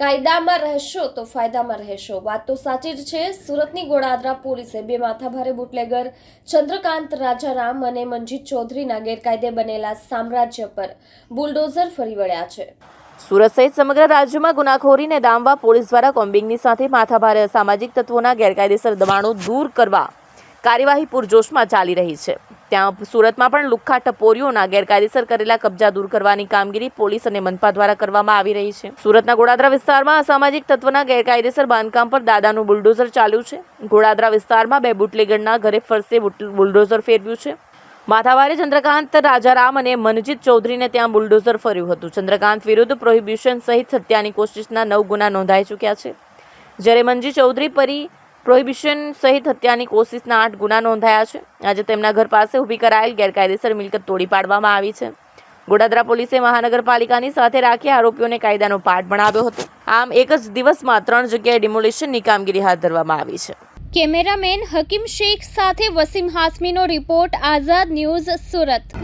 કાયદામાં રહેશો તો ફાયદામાં રહેશો. વાત તો સાચી જ છે. સુરતની ગોળાદરા પોલીસે બે માથાભારે બુટલેગર, ચંદ્રકાંત રાજારામ અને મંજીત ચૌધરીના ગેરકાયદે બનેલા સામ્રાજ્ય પર બુલડોઝર ફરી વળ્યા છે. સુરત સહિત સમગ્ર રાજ્યમાં ગુનાખોરીને ડામવા પોલીસ દ્વારા કોમ્બિંગની સાથે માથાભારે અસામાજિક તત્વોના ગેરકાયદેસર દબાણો દૂર કરવા કાર્યવાહી પૂરજોશમાં ચાલી રહી છે. ત્યાં સુરતમાં પણ લુખ્ખા ટપોરીઓના ગેરકાયદેસર કરેલા કબજા દૂર કરવાની કામગીરી પોલીસ અને મનપા દ્વારા કરવામાં આવી રહી છે. સુરતના ગોડાદરા વિસ્તારમાં અસામાજિક તત્વના ગેરકાયદેસર બાંધકામ પર દાદાનું બુલડોઝર ચાલ્યું છે. ગોડાદરા વિસ્તારમાં બે બુટલેગરના ઘરે ફરસે બુલડોઝર ફેરવ્યું છે. માથાવારે ચંદ્રકાંત રાજારામ અને મનજીત ચૌધરીને ત્યાં બુલડોઝર ફર્યું હતું. ચંદ્રકાંત વિરુદ્ધ પ્રોહિબ્યુશન સહિત હત્યાની કોશિશના નવ ગુના નોંધાઈ ચૂક્યા છે. જ્યારે મનજી ચૌધરી પરી પ્રોહિબિશન સહિત હત્યાની કોશિશના આઠ ગુના નોંધાયા છે. આજે તેમના ઘર પાસે ઊભી કરાયેલ ગેરકાયદેસર મિલકત તોડી પાડવામાં આવી છે. ગોડાદરા પોલીસે મહાનગરપાલિકાની સાથે રાખી આરોપીઓને કાયદાનો પાઠ ભણાવ્યો હતો. આમ એક જ દિવસમાં ત્રણ જગ્યાએ ડિમોલિશનની કામગીરી હાથ ધરવામાં આવી છે. કેમેરામેન હકીમ શેખ સાથે Wasim હાસમીનો report Azad news Surat.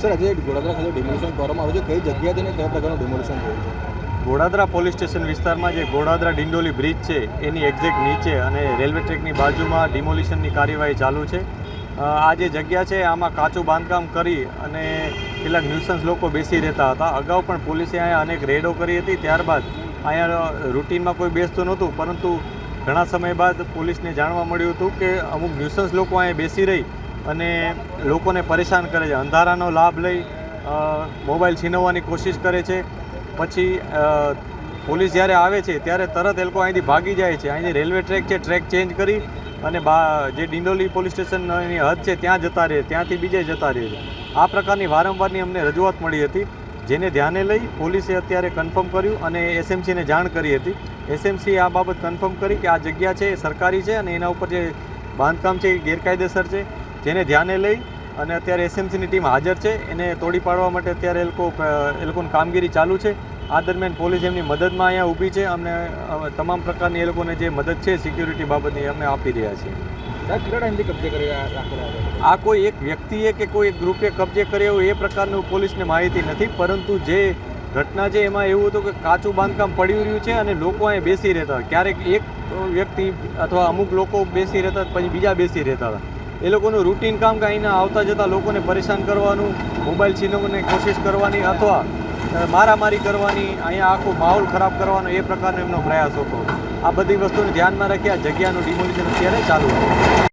Sir આજે ગોડાદરા ખાતે ડિમોલિશન કરવામાં આવ્યું છે. કઈ જગ્યાએ તેને કયા પ્રકારનું ડિમોલિશન થયું છે? ગોડાદરા પોલીસ સ્ટેશન વિસ્તારમાં જે ગોડાદરા ડિંડોલી બ્રિજ છે, એની એક્ઝેક્ટ નીચે અને રેલવે ટ્રેકની બાજુમાં ડિમોલિશનની કાર્યવાહી ચાલુ છે. આ જે જગ્યા છે, આમાં કાચું બાંધકામ કરી અને કેટલાક ન્યુસન્સ લોકો બેસી રહેતા હતા. અગાઉ પણ પોલીસે અહીંયા અનેક રેડો કરી હતી. ત્યારબાદ અહીંયા રૂટીનમાં કોઈ બેસતું નહોતું, પરંતુ ઘણા સમય બાદ પોલીસને જાણવા મળ્યું હતું કે અમુક ન્યુસન્સ લોકો અહીંયા બેસી રહી અને લોકોને પરેશાન કરે છે. અંધારાનો લાભ લઈ મોબાઈલ છીનવવાની કોશિશ કરે છે. પછી પોલીસ જ્યારે આવે છે, ત્યારે તરત એ લોકો અહીંથી ભાગી જાય છે. અહીંથી રેલવે ટ્રેક છે, ટ્રેક ચેન્જ કરી અને બા, જે ડિંડોલી પોલીસ સ્ટેશનની હદ છે, ત્યાં જતા રહે, ત્યાંથી બીજે જતા રહે છે. આ પ્રકારની વારંવારની અમને રજૂઆત મળી હતી, જેને ધ્યાને લઈ પોલીસે અત્યારે કન્ફર્મ કર્યું અને એસએમસીને જાણ કરી હતી. એસએમસી આ બાબત કન્ફર્મ કરી કે આ જગ્યા છે, એ સરકારી છે અને એના ઉપર જે બાંધકામ છે, એ ગેરકાયદેસર છે. જેને ધ્યાને લઈ અને અત્યારે એસએમસીની ટીમ હાજર છે. એને તોડી પાડવા માટે અત્યારે એ લોકો એ લોકોની કામગીરી ચાલુ છે. આ દરમિયાન પોલીસ એમની મદદમાં અહીંયા ઊભી છે અમને તમામ પ્રકારની એ લોકોને જે મદદ છે સિક્યુરિટી બાબતની અમે આપી રહ્યા છીએ આ કોઈ એક વ્યક્તિએ કે કોઈ એક ગ્રુપે કબજે કર્યો એ પ્રકારનું પોલીસને માહિતી નથી પરંતુ જે ઘટના છે એમાં એવું હતું કે કાચું બાંધકામ પડી રહ્યું છે અને લોકો અહીંયા બેસી રહેતા હતા. ક્યારેક એક વ્યક્તિ અથવા અમુક લોકો બેસી રહેતા પછી બીજા બેસી રહેતા હતા. એ લોકોનું રૂટીન કામ કે અહીંના આવતા જતા લોકોને પરેશાન કરવાનું મોબાઈલ છીનવવાની કોશિશ કરવાની અથવા મારામારી કરવાની, અહીંયા આખો માહોલ ખરાબ કરવાનો એ પ્રકારનો એમનો પ્રયાસ હતો. આ બધી વસ્તુને ધ્યાનમાં રાખી આ જગ્યાનું ડિમોલિશન અત્યારે ચાલુ છે